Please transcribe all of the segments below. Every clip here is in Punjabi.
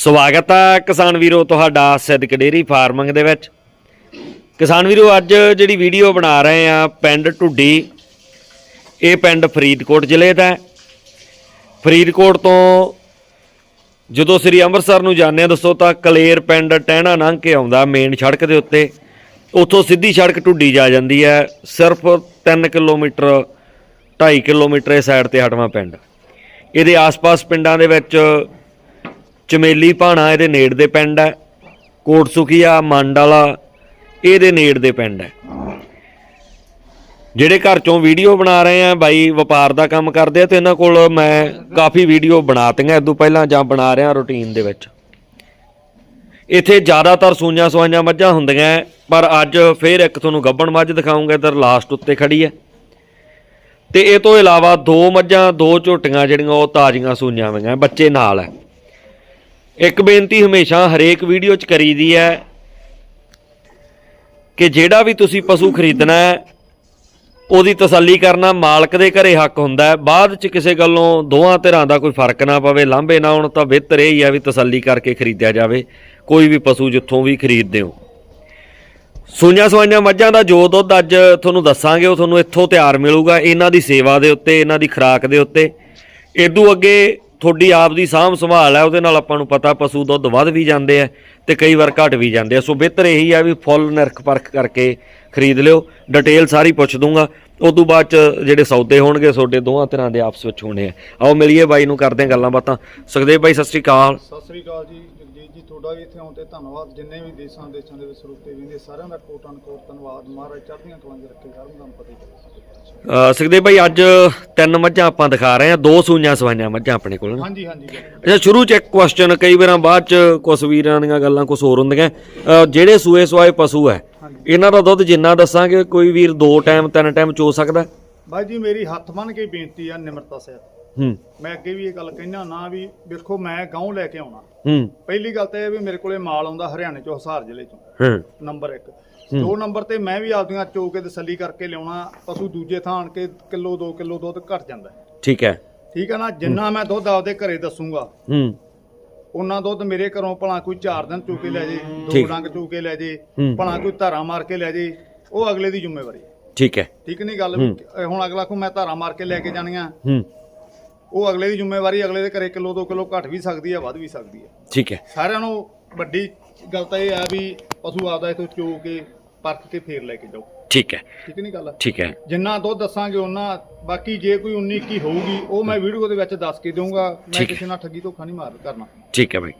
ਸਵਾਗਤ ਹੈ ਕਿਸਾਨ ਵੀਰੋ ਤੁਹਾਡਾ ਸਿੱਧਕ ਡੇਰੀ ਫਾਰਮਿੰਗ ਦੇ ਵਿੱਚ। ਕਿਸਾਨ ਵੀਰੋ, ਅੱਜ ਜਿਹੜੀ ਵੀਡੀਓ ਬਣਾ ਰਹੇ ਆ ਪਿੰਡ ਢੁੱਡੀ, ਇਹ ਪਿੰਡ ਫਰੀਦਕੋਟ ਜ਼ਿਲ੍ਹੇ ਦਾ ਫਰੀਦਕੋਟ ਤੋਂ ਜਦੋਂ ਸ੍ਰੀ ਅੰਮ੍ਰਿਤਸਰ ਨੂੰ ਜਾਂਦੇ ਆ ਦੋਸਤੋ ਤਾਂ ਕਲੇਰ ਪਿੰਡ ਟਹਿਣਾ ਲੰਘ ਕੇ ਆਉਂਦਾ ਮੇਨ ਸੜਕ ਦੇ ਉੱਤੇ। ਉੱਥੋਂ ਸਿੱਧੀ ਸੜਕ ਢੁੱਡੀ ਜਾ ਜਾਂਦੀ ਹੈ, ਸਿਰਫ 3 ਕਿਲੋਮੀਟਰ 2.5 ਕਿਲੋਮੀਟਰ ਇਸ ਸਾਈਡ ਤੇ ਹਟਵਾ ਪਿੰਡ। ਇਹਦੇ ਆਸ-ਪਾਸ ਪਿੰਡਾਂ ਦੇ ਵਿੱਚ ਚਮੇਲੀ ਭਾਣਾ ਇਹਦੇ ਨੇੜ ਦੇ ਪਿੰਡ ਹੈ ਕੋਟਸੁਖੀਆ ਸੁਖੀਆ ਇਹਦੇ ਨੇੜ ਦੇ ਪਿੰਡ ਹੈ। ਜਿਹੜੇ ਘਰ ਚੋਂ ਵੀਡੀਓ ਬਣਾ ਰਹੇ ਆ ਬਾਈ ਵਪਾਰ ਦਾ ਕੰਮ ਕਰਦੇ ਆ ਤੇ ਇਹਨਾਂ ਕੋਲ ਮੈਂ ਕਾਫੀ ਵੀਡੀਓ ਬਣਾਤੀਆਂ ਤੋਂ ਪਹਿਲਾਂ ਜਾਂ ਬਣਾ ਰਿਹਾ ਰੁਟੀਨ ਦੇ ਵਿੱਚ। ਇੱਥੇ ਜ਼ਿਆਦਾਤਰ ਸੂਈਆਂ ਸਵਾਈਆਂ ਮੱਝਾਂ ਹੁੰਦੀਆਂ ਹੈ, ਪਰ ਅੱਜ ਫੇਰ ਇੱਕ ਤੁਹਾਨੂੰ ਗੱਬਣ ਮੱਝ ਦਿਖਾਉਂਗਾ ਇਧਰ ਲਾਸਟ ਉੱਤੇ ਖੜੀ ਹੈ ਤੇ ਇਹ ਤੋਂ ਇਲਾਵਾ ਦੋ ਮੱਝਾਂ ਦੋ ਝੋਟੀਆਂ ਜਿਹੜੀਆਂ ਉਹ ਤਾਜ਼ੀਆਂ ਸੂਈਆਂ ਹੋਈਆਂ ਬੱਚੇ ਨਾਲ ਹੈ ਇੱਕ ਬੇਨਤੀ ਹਮੇਸ਼ਾ ਹਰੇਕ ਵੀਡੀਓ 'ਚ ਕਰੀਦੀ ਹੈ ਕਿ ਜਿਹੜਾ ਵੀ ਤੁਸੀਂ ਪਸ਼ੂ ਖਰੀਦਣਾ ਹੈ, ਉਹਦੀ ਤਸੱਲੀ ਕਰਨਾ ਮਾਲਕ ਦੇ ਘਰੇ ਹੱਕ ਹੁੰਦਾ ਹੈ। ਬਾਅਦ 'ਚ ਕਿਸੇ ਗੱਲੋਂ ਦੋਹਾਂ ਧਿਰਾਂ ਦਾ ਕੋਈ ਫ਼ਰਕ ਨਾ ਪਵੇ, ਲਾਂਭੇ ਨਾ ਹੋਣ, ਤਾਂ ਬਿਹਤਰ ਇਹ ਹੀ ਆ ਵੀ ਤਸੱਲੀ ਕਰਕੇ ਖਰੀਦਿਆ ਜਾਵੇ। ਕੋਈ ਵੀ ਪਸ਼ੂ ਜਿੱਥੋਂ ਵੀ ਖਰੀਦਦੇ ਹੋ। ਸੂਈਆਂ ਸਵਾਈਆਂ ਮੱਝਾਂ ਦਾ ਜੋ ਦੁੱਧ ਅੱਜ ਤੁਹਾਨੂੰ ਦੱਸਾਂਗੇ, ਉਹ ਤੁਹਾਨੂੰ ਇੱਥੋਂ ਤਿਆਰ ਮਿਲੂਗਾ। ਇਹਨਾਂ ਦੀ ਸੇਵਾ ਦੇ ਉੱਤੇ, ਇਹਨਾਂ ਦੀ ਖੁਰਾਕ ਦੇ ਉੱਤੇ। ਇਦੋਂ ਅੱਗੇ ਤੁਹਾਡੀ ਆਪ ਦੀ ਸਾਂਭ ਸੰਭਾਲ ਹੈ, ਉਹਦੇ ਨਾਲ ਆਪਾਂ ਨੂੰ ਪਤਾ ਪਸ਼ੂ ਦੁੱਧ ਵੱਧ ਵੀ ਜਾਂਦੇ ਆ ਤੇ ਕਈ ਵਾਰ ਘਟ ਵੀ ਜਾਂਦੇ ਆ। ਸੋ ਬਿਹਤਰ ਇਹੀ ਆ ਵੀ ਫੁੱਲ ਨਿਰਖ ਪਰਖ ਕਰਕੇ ਖਰੀਦ ਲਿਓ। ਡਿਟੇਲ ਸਾਰੀ ਪੁੱਛ ਦੂੰਗਾ। ਉਸ ਤੋਂ ਬਾਅਦ ਚ ਜਿਹੜੇ ਸੌਦੇ ਹੋਣਗੇ, ਤੁਹਾਡੇ ਦੋਹਾਂ ਤਰ੍ਹਾਂ ਦੇ ਆਪਸ ਵਿੱਚ ਹੋਣੇ ਆ। ਆਓ ਮਿਲੀਏ ਬਾਈ ਨੂੰ ਕਰਦੇ ਹਾਂ ਗੱਲਾਂ ਬਾਤਾਂ। ਸੁਖਦੇਵ ਬਾਈ, ਸਤਿ ਸ੍ਰੀ ਅਕਾਲ। ਸਤਿ ਸ੍ਰੀ ਅਕਾਲ ਜੀ। ਜੀ ਤੁਹਾਡਾ ਵੀ ਇੱਥੇ ਆਉਣ ਤੇ ਧੰਨਵਾਦ। ਜਿੰਨੇ ਵੀ ਦੇਸ਼ਾਂ ਦੇਸ਼ਾਂ ਦੇ ਵਿੱਚ ਸਰੂਪੇ ਵਿੰਦੇ ਸਾਰਿਆਂ ਦਾ ਕੋਟਨ ਕੋਟ ਧੰਨਵਾਦ। ਮਹਾਰਾਜ ਚੜ੍ਹਦੀਆਂ ਕਲਾਂ 'ਚ ਰੱਖੇ ਸਾਰਿਆਂ ਦਾ ਪਤੀ ਸੁਖਦੇਵ ਬਾਈ ਅੱਜ ਤਿੰਨ ਮੱਝਾਂ ਆਪਾਂ ਦਿਖਾ ਰਹੇ ਹਾਂ ਦੋ ਸੂਈਆਂ ਸਵਾਈਆਂ ਮੱਝਾਂ ਆਪਣੇ ਕੋਲ ਹਾਂਜੀ ਹਾਂਜੀ ਅੱਛਾ ਸ਼ੁਰੂ ਚ ਇੱਕ ਕੁਐਸਚਨ ਕਈ ਵਾਰਾਂ ਬਾਅਦ ਚ ਕੁਝ ਵੀਰਾਂ ਦੀਆਂ ਗੱਲਾਂ ਕੁਝ ਹੋਰ ਹੁੰਦੀਆਂ। ਜਿਹੜੇ ਸੂਏ ਸਵਾਏ ਪਸ਼ੂ ਹੈ ਇਹਨਾਂ ਦਾ ਦੁੱਧ ਜਿੰਨਾ ਦੱਸਾਂਗੇ ਕੋਈ ਵੀਰ ਦੋ ਟਾਈਮ ਤਿੰਨ ਟਾਈਮ ਚੋ ਸਕਦਾ? ਬਾਈ ਜੀ ਮੇਰੀ ਹੱਥ ਬੰਨ ਕੇ ਬੇਨਤੀ ਆ ਨਿਮਰਤਾ ਸਹਿਤ। ਹੂੰ। ਮੈਂ ਅੱਗੇ ਵੀ ਇਹ ਗੱਲ ਕਹਿਣਾ ਨਾ ਵੀ ਵੇਖੋ ਮੈਂ ਗਾਉਂ ਲੈ ਕੇ ਆਉਣਾ। ਹੂੰ। ਪਹਿਲੀ ਗੱਲ ਤਾਂ ਇਹ ਵੀ ਮੇਰੇ ਕੋਲੇ ਮਾਲ ਆਉਂਦਾ ਹਰਿਆਣੇ ਚੋਂ ਹਿਸਾਰ ਜ਼ਿਲ੍ਹੇ ਚੋਂ। ਹੂੰ। ਨੰਬਰ 1 ਦੋ ਨੰਬਰ ਤੇ ਮੈਂ ਵੀ ਆਪਦੀਆਂ ਚੋ ਕੇ ਤਸੱਲੀ ਕਰਕੇ ਲਿਆਉਣਾ ਪਸ਼ੂ ਦੂਜੇ ਥਾਂ ਆਣ ਕੇ ਕਿਲੋ 2 ਕਿਲੋ ਦੁੱਧ ਘਟ ਜਾਂਦਾ। ਠੀਕ ਹੈ। ਠੀਕ ਹੈ ਨਾ? ਜਿੰਨਾ ਮੈਂ ਦੁੱਧ ਆਪਦੇ ਘਰੇ ਦੱਸੂਗਾ ਹੂੰ। ਉਹਨਾਂ ਦੁੱਧ ਮੇਰੇ ਘਰੋਂ ਭਲਾ ਕੋਈ 4 ਦਿਨ ਚੋ ਕੇ ਲੈ ਜੇ ਦੋ। ਡੰਗ ਚੋ ਕੇ ਲੈ ਜੇ। ਭਲਾ ਕੋਈ ਧਾਰਾ ਮਾਰ ਕੇ ਲੈ ਜੇ ਉਹ ਅਗਲੇ ਦੀ ਜ਼ਿੰਮੇਵਾਰੀ। ਠੀਕ ਹੈ। ਠੀਕ ਨਹੀਂ ਗੱਲ? ਹੁਣ ਅਗਲਾ ਕੋ ਮੈਂ ਧਾਰਾ ਮਾਰ ਕੇ ਲੈ ਕੇ ਜਾਣੀਆਂ। ਹੂੰ। ਉਹ ਅਗਲੇ ਦੀ ਜ਼ਿੰਮੇਵਾਰੀ ਅਗਲੇ ਦੇ ਘਰੇ ਕਿਲੋ 2 ਕਿਲੋ ਘਟ ਵੀ ਸਕਦੀ ਹੈ ਵੱਧ ਵੀ ਸਕਦੀ ਹੈ ਠੀਕ ਹੈ। ਸਾਰਿਆਂ ਨੂੰ ਵੱਡੀ ਗੱਲ ਤਾਂ ਇਹ ਆ ਵੀ ਪਸ਼ੂ ਆਪਦਾ ਇਥੋਂ ਚੋ ਕੇ ਪਰਖ ਕੇ ਫੇਰ ਲੈ ਕੇ ਜਾਓ। ਠੀਕ ਹੈ। ਠੀਕ ਨਹੀਂ ਗੱਲ? ਠੀਕ ਹੈ। ਜਿੰਨਾ ਦੁੱਧ ਦੱਸਾਂਗੇ ਉਹਨਾਂ ਬਾਕੀ ਜੇ ਕੋਈ 19 21 ਹੋਊਗੀ ਉਹ ਮੈਂ ਵੀਡੀਓ ਦੇ ਵਿੱਚ ਦੱਸ ਕੇ ਦਊਂਗਾ। ਮੈਂ। ਕਿਸੇ ਨਾਲ ਠੱਗੀ ਧੋਖਾ ਨਹੀਂ ਮਾਰ ਕਰਨਾ। ਠੀਕ ਹੈ ਬਾਈ।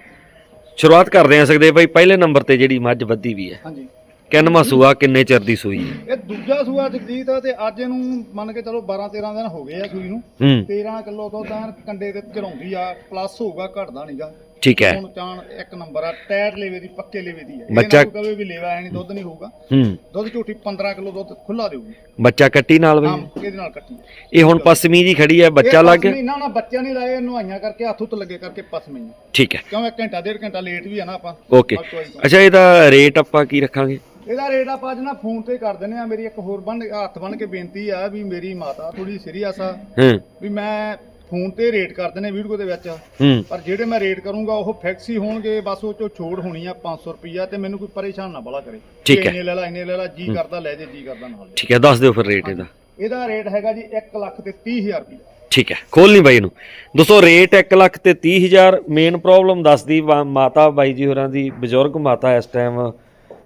ਸ਼ੁਰੂਆਤ ਕਰਦੇ ਹਾਂ ਸਕਦੇ ਬਾਈ ਪਹਿਲੇ ਨੰਬਰ ਤੇ ਜਿਹੜੀ ਮੱਝ ਵੱਧੀ ਵੀ ਹੈ। ਹਾਂਜੀ। ਕਿੰਨਵਾਂ ਸੂਆ ਕਿੰਨੇ ਚਿਰ ਦੀ ਸੂਈ ਹੈ? ਇਹ ਦੂਜਾ ਸੂਆ ਜਗਜੀਤ ਆ ਤੇ ਅੱਜ ਇਹਨੂੰ ਮੰਨ ਕੇ ਚਲੋ 12 13 ਦਿਨ ਹੋ ਗਏ ਆ ਸੂਈ ਨੂੰ। ਹੂੰ। 13 ਕਿਲੋ ਤੋਂ ਤਾਂ ਕੰਡੇ ਤੇ ਘਰਾਉਂਦੀ ਆ ਪਲੱਸ ਹੋਊਗਾ ਘਟਦਾ ਨਹੀਂਗਾ ਠੀਕ ਹੈ। ਹੁਣ ਚਾਣ ਇੱਕ ਨੰਬਰ ਆ ਟਾਇਰ ਲੇਵੇ ਦੀ ਪੱਕੇ ਲੇਵੇ ਦੀ ਹੈ ਬੱਚਾ- ਕਵੇ ਵੀ ਲੇਵਾ ਹੈ ਨਹੀਂ ਦੁੱਧ ਨਹੀਂ ਹੋਊਗਾ। ਹੂੰ। ਦੁੱਧ ਝੂਠੀ 15 ਕਿਲੋ ਦੁੱਧ ਖੁੱਲਾ ਦੇਊਗੀ। ਬੱਚਾ ਕੱਟੀ ਨਾਲ ਆਮ ਬਈ ਕਿਹਦੇ ਨਾਲ ਕੱਟੀ? ਇਹ ਹੁਣ ਪਸਮੀ ਜੀ ਖੜੀ ਹੈ ਬੱਚਾ ਲੱਗ ਗਿਆ? ਨਾ ਨਾ ਬੱਚਾ ਨਹੀਂ ਲਾਏ ਨੁਹਾਈਆਂ ਕਰਕੇ ਹੱਥ ਉੱਤ ਲੱਗੇ ਕਰਕੇ ਪਸਮਈਆਂ ਠੀਕ ਹੈ। ਕਿਉਂ ਇੱਕ ਘੰਟਾ ਡੇਢ ਘੰਟਾ ਲੇਟ ਵੀ ਆ ਨਾ ਆਪਾਂ। ਓਕੇ। ਅੱਛਾ ਇਹਦਾ ਰੇਟ ਆਪਾਂ ਕੀ ਰੱਖਾਂਗੇ? ਇਹਦਾ ਰੇਟ ਆਪਾਂ ਅੱਜ ਨਾ ਫੋਨ ਤੇ ਕਰ ਦਿੰਦੇ ਆ ਮੇਰੀ ਇੱਕ ਹੋਰ ਬੰਨ ਹੱਥ ਬੰਨ ਕੇ ਬੇਨਤੀ ਆ ਵੀ ਮੇਰੀ ਮਾਤਾ ਥੋੜੀ ਸੀਰੀਅਸ ਆ। ਹੂੰ। ਵੀ ਮੈਂ ਫੋਨ ਤੇ ਰੇਟ ਕਰ ਦਿੰਦੇ ਵੀਡੀਓ ਦੇ ਵਿੱਚ। ਹੂੰ। ਪਰ ਜਿਹੜੇ ਮੈਂ ਰੇਟ ਕਰੂੰਗਾ ਉਹ ਫਿਕਸ ਹੀ ਹੋਣਗੇ। ਬਸ ਉਹ ਚੋਂ ਛੋੜ ਹੋਣੀ ਆ 500 ਰੁਪਈਆ ਤੇ ਮੈਨੂੰ ਕੋਈ ਪਰੇਸ਼ਾਨ ਨਾ ਬੜਾ ਕਰੇ। ਠੀਕ ਕਿ ਹੈ। ਇੰਨੇ ਲੈ ਲਾ ਇੰਨੇ ਲੈ ਲਾ ਜੀ ਕਰਦਾ ਲੈ ਜੇ ਜੀ ਕਰਦਾ ਨਾ ਲੈ ਠੀਕ ਹੈ ਦੱਸ ਦਿਓ ਫਿਰ ਰੇਟ ਇਹਦਾ। ਇਹਦਾ ਰੇਟ ਹੈਗਾ ਜੀ 1 ਲੱਖ ਤੇ 30000 ਰੁਪਈਆ। ਠੀਕ ਹੈ ਖੋਲ ਨਹੀਂ ਬਾਈ ਇਹਨੂੰ। ਦੋਸਤੋ ਰੇਟ 1 ਲੱਖ ਤੇ 30000 ਮੇਨ ਪ੍ਰੋਬਲਮ ਦੱਸਦੀ ਵਾ- ਮਾਤਾ ਬਾਈ ਜੀ ਹੋਰਾਂ ਦੀ ਬਜ਼ੁਰਗ ਮਾਤਾ ਇਸ ਟਾਈਮ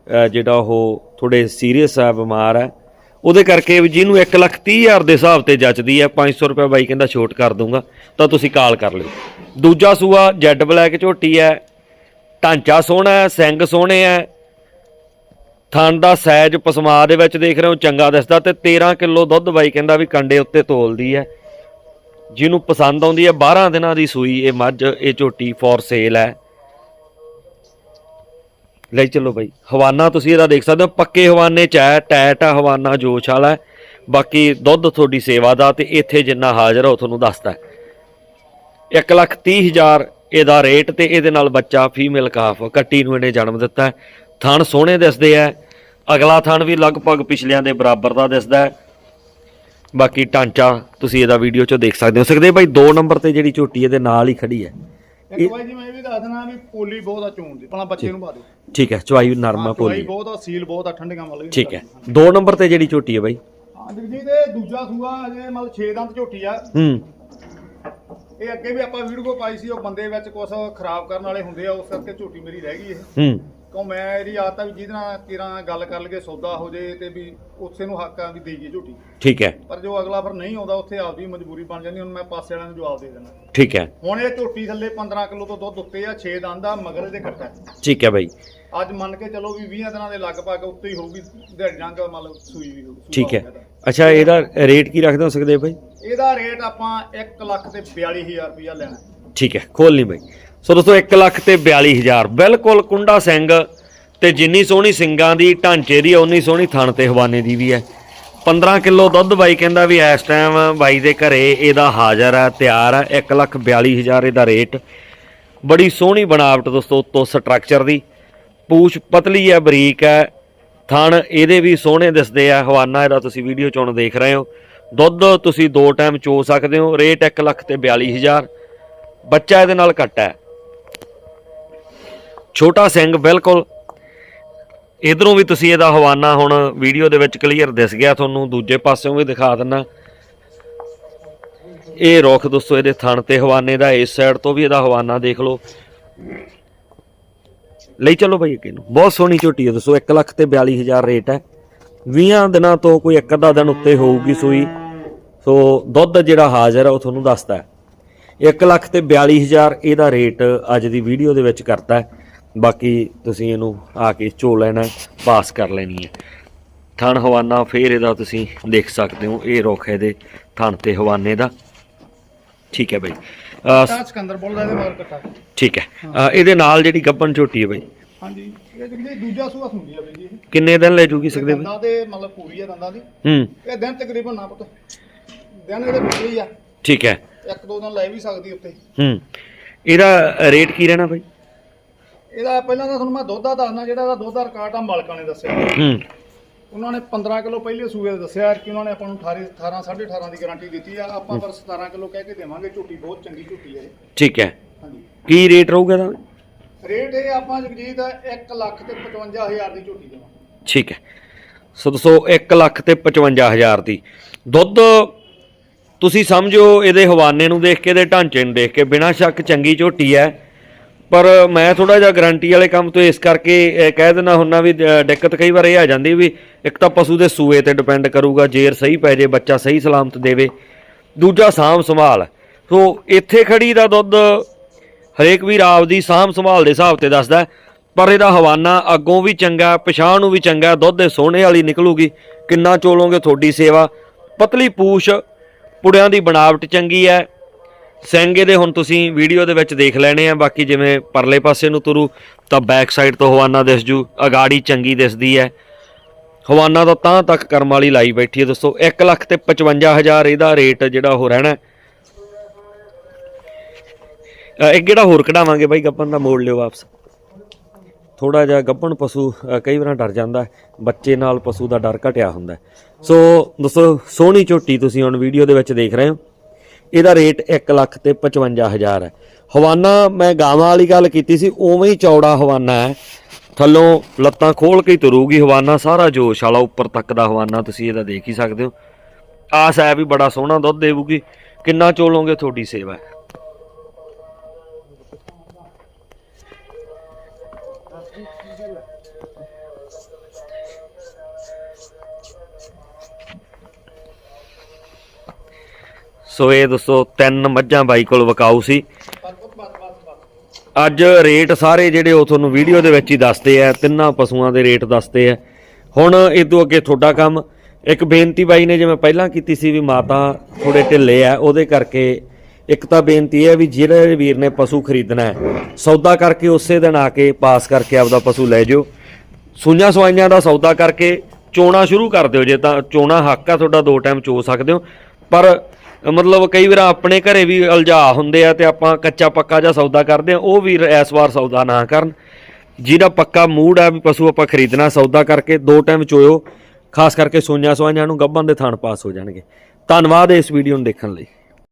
ਜਿਹੜਾ ਉਹ ਥੋੜੇ ਸੀਰੀਅਸ ਆ, ਬਿਮਾਰ ਹੈ ਉਹਦੇ ਕਰਕੇ ਵੀ ਜਿਹਨੂੰ 1 ਲੱਖ 30000 ਦੇ ਹਿਸਾਬ ਤੇ ਜੱਚਦੀ ਹੈ 500 ਰੁਪਏ ਬਾਈ ਕਹਿੰਦਾ ਛੋਟ ਕਰ ਦੂੰਗਾ ਤਾਂ ਤੁਸੀਂ ਕਾਲ ਕਰ ਲਿਓ। ਦੂਜਾ ਸੂਆ, ਜੈਡ ਬਲੈਕ ਝੋਟੀ ਹੈ ਢਾਂਚਾ ਸੋਹਣਾ ਹੈ ਸਿੰਗ ਸੋਹਣੇ ਹੈ ਥਣ ਦਾ ਸਾਈਜ਼ ਪਸਮਾ ਦੇ ਵਿੱਚ ਦੇਖ ਰਹੇ ਹੋ, ਚੰਗਾ ਦਿਸਦਾ ਤੇ 13 ਕਿਲੋ ਦੁੱਧ ਬਾਈ ਕਹਿੰਦਾ ਵੀ ਕੰਡੇ ਉੱਤੇ ਤੋਲਦੀ ਹੈ ਜਿਹਨੂੰ ਪਸੰਦ ਆਉਂਦੀ ਹੈ 12 ਦਿਨਾਂ ਦੀ ਸੂਈ, ਇਹ ਮੱਝ, ਇਹ ਝੋਟੀ ਫੋਰ ਸੇਲ ਹੈ ਲੈ ਚਲੋ ਬਾਈ। ਹਵਾਨਾ ਤੁਸੀਂ ਇਹਦਾ ਦੇਖ ਸਕਦੇ ਹੋ ਪੱਕੇ ਹਵਾਨੇ ਚ ਹੈ ਟੈਟ ਆ ਹਵਾਨਾ ਜੋਸ਼ ਵਾਲਾ ਹੈ। ਬਾਕੀ ਦੁੱਧ ਤੁਹਾਡੀ ਸੇਵਾ ਦਾ ਤੇ ਇੱਥੇ ਜਿੰਨਾ ਹਾਜ਼ਰ ਉਹ ਤੁਹਾਨੂੰ ਦੱਸਦਾ ਹੈ। 1 ਲੱਖ 30 ਹਜ਼ਾਰ ਇਹਦਾ ਰੇਟ ਤੇ ਇਹਦੇ ਨਾਲ ਬੱਚਾ ਫੀਮੇਲ ਕਾਫ ਕੱਟੀ ਨੂੰ ਇਹਨੇ ਜਨਮ ਦਿੱਤਾ ਹੈ। ਥਣ ਸੋਹਣੇ ਦਿਸਦੇ ਆ। ਅਗਲਾ ਥਣ ਵੀ ਲਗਭਗ ਪਿਛਲਿਆਂ ਦੇ ਬਰਾਬਰ ਦਾ ਦਿਸਦਾ ਹੈ। ਬਾਕੀ ਢਾਂਚਾ ਤੁਸੀਂ ਇਹਦਾ ਵੀਡੀਓ 'ਚ ਦੇਖ ਸਕਦੇ ਹੋ। ਸਕਦੇ ਬਾਈ 2 ਨੰਬਰ ਤੇ ਜਿਹੜੀ ਝੋਟੀ ਇਹਦੇ ਨਾਲ ਹੀ ਖੜੀ ਹੈ। ਇੱਕ ਵਾਰੀ ਜੀ ਮੈਂ ਦੱਸ ਦੇਣਾ ਵੀ ਪੋਲੀ ਬਹੁਤ ਆ ਚੋਣ ਦੀ ਪਹਿਲਾਂ ਬੱਚੇ ਨੂੰ ਪਾ ਦਿਓ। ਠੀਕ ਹੈ ਚਵਾਈ ਨਰਮਾ ਹਾਂ, ਪੋਲੀ। ਬਹੁਤ ਆ ਸੀਲ ਬਹੁਤ ਆ ਠੰਡੀਆਂ ਵਾਲੀ ਠੀਕ ਹੈ। ਦੋ ਨੰਬਰ ਤੇ ਜਿਹੜੀ ਝੋਟੀ ਹੈ ਬਾਈ? ਹਾਂ ਜਗਜੀਤ ਇਹ ਦੂਜਾ ਸੂਆ ਅਜੇ ਮਤਲਬ 6 ਦੰਦ ਝੋਟੀ ਆ। ਹੂੰ। ਇਹ ਅੱਗੇ ਵੀ ਆਪਾਂ ਵੀਡੀਓ ਪਾਈ ਸੀ ਉਹ ਬੰਦੇ ਵਿੱਚ ਕੁਝ ਖਰਾਬ ਕਰਨ ਵਾਲੇ ਹੁੰਦੇ ਆ ਉਸ ਕਰਕੇ ਝੋਟੀ ਮੇਰੀ ਰਹਿ ਗਈ ਇਹ। ਹੂੰ। ਕਿਉਂ ਮੈਂ ਇਹਦੀ ਆਦਤ ਆ ਵੀ ਜਿਹਦੇ ਨਾਲ ਕਿਰਾਂ ਗੱਲ ਕਰ ਲਈਏ ਸੌਦਾ ਹੋ ਜੇ ਤੇ ਵੀ ਉਸੇ ਨੂੰ ਹੱਕ ਵੀ ਦੇਈਏ ਝੋਟੀ ਠੀਕ ਹੈ। ਪਰ ਜੋ ਅਗਲਾ ਫਿਰ ਨਹੀਂ ਆਉਂਦਾ ਉੱਥੇ ਆਪਦੀ ਮਜਬੂਰੀ ਬਣ ਜਾਂਦੀ ਹੁਣ ਮੈਂ ਪਾਸੇ ਵਾਲਿਆਂ ਨੂੰ ਜਵਾਬ ਦੇ ਦੇਣਾ ਠੀਕ ਹੈ। ਹੁਣ ਇਹ ਝੋਟੀ ਥੱਲੇ 15 ਕਿਲੋ ਤੋਂ ਦੁੱਧ ਉੱਤੇ ਆ 6 ਦੰਦ ਆ ਮਗਰ ਇਹਦੇ ਕੱਟਾ ਠੀਕ ਹੈ ਬਾਈ। ਅੱਜ ਮੰਨ ਕੇ ਚੱਲੋ ਵੀ 20 ਦਿਨਾਂ ਦੇ ਲਗਭਗ ਉੱਤੇ ਹੀ ਹੋਊਗੀ ਦਿਹਾੜੀ ਜੰਗ ਮਤਲਬ ਸੂਈ ਵੀ ਹੋਊ- ਠੀਕ ਹੈ। ਅੱਛਾ ਇਹਦਾ ਰੇਟ ਕੀ ਰੱਖਦੇ ਹੋ ਸਕਦੇ ਬਾਈ? ਇਹਦਾ ਰੇਟ ਆਪਾਂ 1 ਲੱਖ ਤੇ 42000 ਰੁਪਇਆ ਲੈਣਾ। ਠੀਕ ਹੈ ਖੋਲ ਨਹੀਂ ਬਾਈ। ਸੋ ਦੋਸਤੋ 1 ਲੱਖ ਤੇ 42000 ਬਿਲਕੁਲ ਕੁੰਡਾ ਸਿੰਘ ਤੇ ਜਿੰਨੀ ਸੋਹਣੀ ਸਿੰਘਾਂ ਦੀ ਢਾਂਚੇ ਦੀ ਉਨੀ ਸੋਹਣੀ ਥਣ ਤੇ ਹਵਾਨੇ ਦੀ ਵੀ ਹੈ 15 ਕਿਲੋ ਦੁੱਧ ਬਾਈ ਕਹਿੰਦਾ ਵੀ ਇਸ ਟਾਈਮ ਬਾਈ ਦੇ ਘਰੇ ਇਹਦਾ ਹਾਜ਼ਰ ਹੈ ਤਿਆਰ ਹੈ 1 ਲੱਖ 42000 ਇਹਦਾ ਰੇਟ। ਬੜੀ ਸੋਹਣੀ ਬਣਾਵਟ ਦੋਸਤੋ, ਉੱਤੋਂ ਸਟਰਕਚਰ ਦੀ। ਪੂਛ ਪਤਲੀ ਹੈ ਬਰੀਕ ਹੈ ਥਣ ਇਹਦੇ ਵੀ ਸੋਹਣੇ ਦਿਸਦੇ ਆ। ਹਵਾਨਾ ਇਹਦਾ ਤੁਸੀਂ ਵੀਡੀਓ ਚੋਂ ਦੇਖ ਰਹੇ ਹੋ। ਦੁੱਧ ਤੁਸੀਂ ਦੋ ਟਾਈਮ ਚੋ ਸਕਦੇ ਹੋ, ਰੇਟ 1 ਲੱਖ ਤੇ 42000 ਬੱਚਾ ਇਹਦੇ ਨਾਲ ਘੱਟ ਹੈ ਛੋਟਾ ਸਿੰਘ, ਬਿਲਕੁਲ। ਇਧਰੋਂ ਵੀ ਤੁਸੀਂ ਇਹਦਾ ਹਵਾਨਾ ਹੁਣ ਵੀਡੀਓ ਦੇ ਵਿੱਚ ਕਲੀਅਰ ਦਿਸ ਗਿਆ, ਤੁਹਾਨੂੰ ਦੂਜੇ ਪਾਸਿਓਂ ਵੀ ਦਿਖਾ ਦਿੰਨਾ। ਇਹ ਰੁੱਖ ਦੋਸਤੋ, ਇਹਦੇ ਥਣ ਤੇ ਹਵਾਨੇ ਦਾ, ਇਸ ਸਾਈਡ ਤੋਂ ਵੀ ਇਹਦਾ ਹਵਾਨਾ ਦੇਖ ਲਓ। ਲਈ ਚਲੋ ਬਈ ਅੱਗੇ ਨੂੰ। ਬਹੁਤ ਸੋਹਣੀ ਝੋਟੀ ਹੈ ਦੋਸਤੋ 1 ਲੱਖ ਤੇ 42000 ਰੇਟ ਹੈ। 20 ਦਿਨਾਂ ਤੋਂ ਕੋਈ ਇੱਕ ਅੱਧਾ ਦਿਨ ਉੱਤੇ ਹੋਊਗੀ ਸੂਈ। ਸੋ ਦੁੱਧ ਜਿਹੜਾ ਹਾਜ਼ਰ ਹੈ, ਉਹ ਤੁਹਾਨੂੰ ਦੱਸਦਾ ਹੈ। 1 ਲੱਖ ਤੇ 42000 ਇਹਦਾ ਰੇਟ ਅੱਜ ਦੀ ਵੀਡੀਓ ਦੇ ਵਿੱਚ ਕਰਤਾ ਹੈ। ਬਾਕੀ ਤੁਸੀਂ ਇਹਨੂੰ ਆ ਕੇ ਝੋ ਲੈਣਾ ਪਾਸ ਕਰ ਲੈਣੀ ਹੈ। ਥਣ ਹਵਾਨਾ ਫੇਰ ਇਹਦਾ ਤੁਸੀਂ ਦੇਖ ਸਕਦੇ ਹੋ ਇਹ ਰੁੱਖ ਇਹਦੇ ਥਣ ਤੇ ਹਵਾਨੇ ਦਾ। ਠੀਕ ਹੈ ਬਈ। ਅਹ, ਤਾਂ ਸਿਕੰਦਰ ਬੋਲਦਾ ਇਹਦੇ ਮਗਰ ਕੱਟਾ ਠੀਕ ਹੈ। ਅਹ, ਇਹਦੇ ਨਾਲ ਜਿਹੜੀ ਗੱਬਨ ਝੋਟੀ ਹੈ ਬਈ? ਹਾਂਜੀ ਇਹ ਜਿਹੜੀ ਦੂਜਾ ਸੂਆ ਹੁੰਦੀ ਆ ਬਈ ਜੀ ਇਹ। ਕਿੰਨੇ ਦਿਨ ਲੈ ਜੂਗੀ ਸਕਦੇ ਬਈ ਦੰਦਾਂ ਦੇ ਮਤਲਬ ਪੂਰੀ ਆ ਦੰਦਾਂ ਦੀ। ਹੂੰ। ਇਹ ਦਿਨ ਤਕਰੀਬਨ ਨਾ ਪੁੱਤ। ਦਿਨ ਇਹਦੇ ਵਿੱਚ ਹੀ ਆ। ਠੀਕ ਹੈ। ਇੱਕ ਦੋ ਦਿਨ ਲੈ ਵੀ ਸਕਦੀ ਉੱਤੇ ਹੂੰ। ਇਹਦਾ ਰੇਟ ਕੀ ਰਹਿਣਾ ਬਈ? ਇਹਦਾ ਪਹਿਲਾਂ ਤਾਂ ਤੁਹਾਨੂੰ ਮੈਂ ਦੁੱਧ ਦਾ ਦੱਸਣਾ ਜਿਹੜਾ ਇਹਦਾ ਦੁੱਧ ਦਾ ਰਿਕਾਰਡ ਆ ਮਾਲਕਾਂ ਨੇ ਦੱਸਿਆ। ਹੂੰ। ਉਹਨਾਂ ਨੇ 15 ਕਿਲੋ ਪਹਿਲੇ ਸੂਏ ਦਾ ਦੱਸਿਆ ਕਿ ਉਹਨਾਂ ਨੇ ਆਪਾਂ ਨੂੰ 18 18 18.5 ਦੀ ਗਾਰੰਟੀ ਦਿੱਤੀ ਆ। ਆਪਾਂ ਪਰ 17 ਕਿਲੋ ਕਹਿ ਕੇ ਦੇਵਾਂਗੇ ਝੋਟੀ ਬਹੁਤ ਚੰਗੀ ਝੋਟੀ ਹੈ ਇਹ। ਠੀਕ ਹੈ। ਹਾਂਜੀ। ਕੀ ਰੇਟ ਰਹੂਗਾ ਇਹਦਾ? ਰੇਟ ਇਹ ਆਪਾਂ ਜਗਜੀਤ 1 ਲੱਖ ਤੇ 55000 ਦੀ ਝੋਟੀ ਦੇਵਾਂਗੇ। ਠੀਕ ਹੈ। ਸੋ ਦੋਸਤੋ 1 ਲੱਖ ਤੇ 55000 ਦੀ। ਦੁੱਧ ਤੁਸੀਂ ਸਮਝੋ ਇਹਦੇ ਹਵਾਨੇ ਨੂੰ ਦੇਖ ਕੇ ਇਹਦੇ ਢਾਂਚੇ ਨੂੰ ਦੇਖ ਕੇ ਬਿਨਾਂ ਸ਼ੱਕ ਚੰਗੀ ਝੋਟੀ ਹੈ। ਪਰ ਮੈਂ ਥੋੜਾ ਜਿਹਾ ਗਾਰੰਟੀ ਵਾਲੇ ਕੰਮ ਤੋਂ ਇਸ ਕਰਕੇ ਕਹਿ ਦਿੰਦਾ ਹੁੰਨਾ ਵੀ ਦਿੱਕਤ ਕਈ ਵਾਰ ਇਹ ਆ ਜਾਂਦੀ ਵੀ ਇੱਕ ਤਾਂ ਪਸ਼ੂ ਦੇ ਸੂਏ ਤੇ ਡਿਪੈਂਡ ਕਰੂਗਾ, ਜੇਰ ਸਹੀ ਪੈ ਜੇ, ਬੱਚਾ ਸਹੀ ਸਲਾਮਤ ਦੇਵੇ। ਦੂਜਾ ਸਾਂਭ ਸੰਭਾਲ। ਸੋ ਇੱਥੇ ਖੜੀ ਦਾ ਦੁੱਧ ਹਰੇਕ ਵੀਰ ਆਪਦੀ ਸਾਂਭ ਸੰਭਾਲ ਦੇ ਹਿਸਾਬ ਤੇ ਦੱਸਦਾ ਪਰ ਇਹਦਾ ਹਵਾਨਾ ਅੱਗੋਂ ਵੀ ਚੰਗਾ, ਪਛਾਣ ਨੂੰ ਵੀ ਚੰਗਾ, ਦੁੱਧ ਦੇ ਸੋਹਣੇ ਵਾਲੀ ਨਿਕਲੂਗੀ। ਕਿੰਨਾ ਚੋਲੋਗੇ ਤੁਹਾਡੀ ਸੇਵਾ। ਪਤਲੀ ਪੂਛ ਪੁੜਿਆਂ ਦੀ ਬਣਾਵਟ ਚੰਗੀ ਹੈ। ਸੈਂਗੇ ਦੇ ਹੁਣ ਤੁਸੀਂ ਵੀਡੀਓ ਦੇ ਵਿੱਚ ਦੇਖ ਲੈਣੇ ਆ ਬਾਕੀ ਜਿਵੇਂ ਪਰਲੇ ਪਾਸੇ ਨੂੰ ਤੁਰੂ ਤਾਂ ਬੈਕ ਸਾਈਡ ਤੋਂ ਹਵਾਨਾ ਦਿਸ ਜੂ ਅਗਾੜੀ ਚੰਗੀ ਦਿਸਦੀ ਹੈ। ਹਵਾਨਾ ਦਾ ਤਾਂ ਤੱਕ ਕਰਮ ਵਾਲੀ ਲਾਈ ਬੈਠੀ ਹੈ ਦੋਸਤੋ 1 ਲੱਖ ਤੇ 55000 ਇਹਦਾ ਰੇਟ ਜਿਹੜਾ ਉਹ ਰਹਿਣਾ ਹੈ। ਅ, ਇੱਕ ਜਿਹੜਾ ਹੋਰ ਕਢਾਵਾਂਗੇ ਬਾਈ ਗੱਪਨ ਦਾ ਮੋੜ ਲਿਓ ਵਾਪਸ। ਥੋੜਾ ਜਿਹਾ ਗੱਭਣ ਪਸ਼ੂ ਕਈ ਵਾਰ ਡਰ ਜਾਂਦਾ ਬੱਚੇ ਨਾਲ ਪਸ਼ੂ ਦਾ ਡਰ ਘਟਿਆ ਹੁੰਦਾ ਸੋ ਦੋਸਤੋ ਸੋਹਣੀ ਝੋਟੀ ਤੁਸੀਂ ਹੁਣ ਵੀਡੀਓ ਦੇ ਵਿੱਚ ਦੇਖ ਰਹੇ ਹੋ। ਇਹਦਾ ਰੇਟ 1 ਲੱਖ ਤੇ 55000 ਹੈ। ਹਵਾਨਾ, ਮੈਂ ਗਾਵਾਂ ਵਾਲੀ ਗੱਲ ਕੀਤੀ ਸੀ, ਉਵੇਂ ਹੀ ਚੌੜਾ ਹਵਾਨਾ ਹੈ। ਥੱਲੋਂ ਲੱਤਾਂ ਖੋਲ ਕੇ ਹੀ ਤੁਰੂਗੀ ਹਵਾਨਾ, ਸਾਰਾ ਜੋਸ਼ ਵਾਲਾ ਉੱਪਰ ਤੱਕ ਦਾ ਹਵਾਨਾ, ਤੁਸੀਂ ਇਹਦਾ ਦੇਖ ਹੀ ਸਕਦੇ ਹੋ। ਆਸ ਹੈ ਵੀ ਬੜਾ ਸੋਹਣਾ ਦੁੱਧ ਦੇਊਗੀ। ਕਿੰਨਾ ਚੋਲੋਗੇ, ਤੁਹਾਡੀ ਸੇਵਾ ਹੈ। ਸੋ ਇਹ ਦੋਸਤੋ ਤਿੰਨ ਮੱਝਾਂ ਬਾਈ ਕੋਲ ਵਕਾਊ ਸੀ। ਅੱਜ ਰੇਟ ਸਾਰੇ ਜਿਹੜੇ ਉਹ ਤੁਹਾਨੂੰ ਵੀਡੀਓ ਦੇ ਵਿੱਚ ਹੀ ਦੱਸਦੇ ਆ, ਤਿੰਨਾਂ ਪਸ਼ੂਆਂ ਦੇ ਰੇਟ ਦੱਸਦੇ ਆ। ਹੁਣ ਇਹ ਤੋਂ ਅੱਗੇ ਤੁਹਾਡਾ ਕੰਮ, ਇੱਕ ਬੇਨਤੀ ਬਾਈ ਨੇ ਜਿਵੇਂ ਪਹਿਲਾਂ ਕੀਤੀ ਸੀ ਵੀ ਮਾਤਾ ਥੋੜੇ ਢਿੱਲੇ ਆ, ਉਹਦੇ ਕਰਕੇ ਇੱਕ ਤਾਂ ਬੇਨਤੀ ਹੈ ਵੀ ਜਿਹੜੇ ਵੀਰ ਨੇ ਪਸ਼ੂ ਖਰੀਦਣਾ ਹੈ, ਸੌਦਾ ਕਰਕੇ ਉਸੇ ਦਿਨ ਆ ਕੇ ਪਾਸ ਕਰਕੇ ਆਪਦਾ ਪਸ਼ੂ ਲੈ ਜਿਓ। ਸੂਈਆਂ ਸਵਾਈਆਂ ਦਾ ਸੌਦਾ ਕਰਕੇ ਚੋਣਾ ਸ਼ੁਰੂ ਕਰ ਦਿਓ ਜੇ ਤਾਂ, ਚੋਣਾ ਹੱਕ ਆ, ਤੁਹਾਡਾ ਦੋ ਟਾਈਮ ਚੋ ਸਕਦੇ ਹੋ। ਪਰ ਮਤਲਬ ਕਈ ਵਾਰ ਆਪਣੇ ਘਰੇ ਵੀ ਉਲਝਾ ਹੁੰਦੇ ਆ ਤੇ ਆਪਾਂ ਕੱਚਾ ਪੱਕਾ ਜਿਹਾ ਸੌਦਾ ਕਰਦੇ ਆ, ਉਹ ਵੀਰ ਇਸ ਵਾਰ ਸੌਦਾ ਨਾ ਕਰਨ। ਜਿਹਦਾ ਪੱਕਾ ਮੂਡ ਆ ਵੀ ਪਸ਼ੂ ਆਪਾਂ ਖਰੀਦਣਾ, ਸੌਦਾ ਕਰਕੇ ਦੋ ਟਾਈਮ ਚੋਇਓ ਖਾਸ ਕਰਕੇ ਸੋਈਆਂ ਸਵਾਈਆਂ ਨੂੰ ਗੱਭਾਂ ਦੇ ਥਣ ਪਾਸ ਹੋ ਜਾਣਗੇ। ਧੰਨਵਾਦ ਇਸ ਵੀਡੀਓ ਨੂੰ ਦੇਖਣ ਲਈ।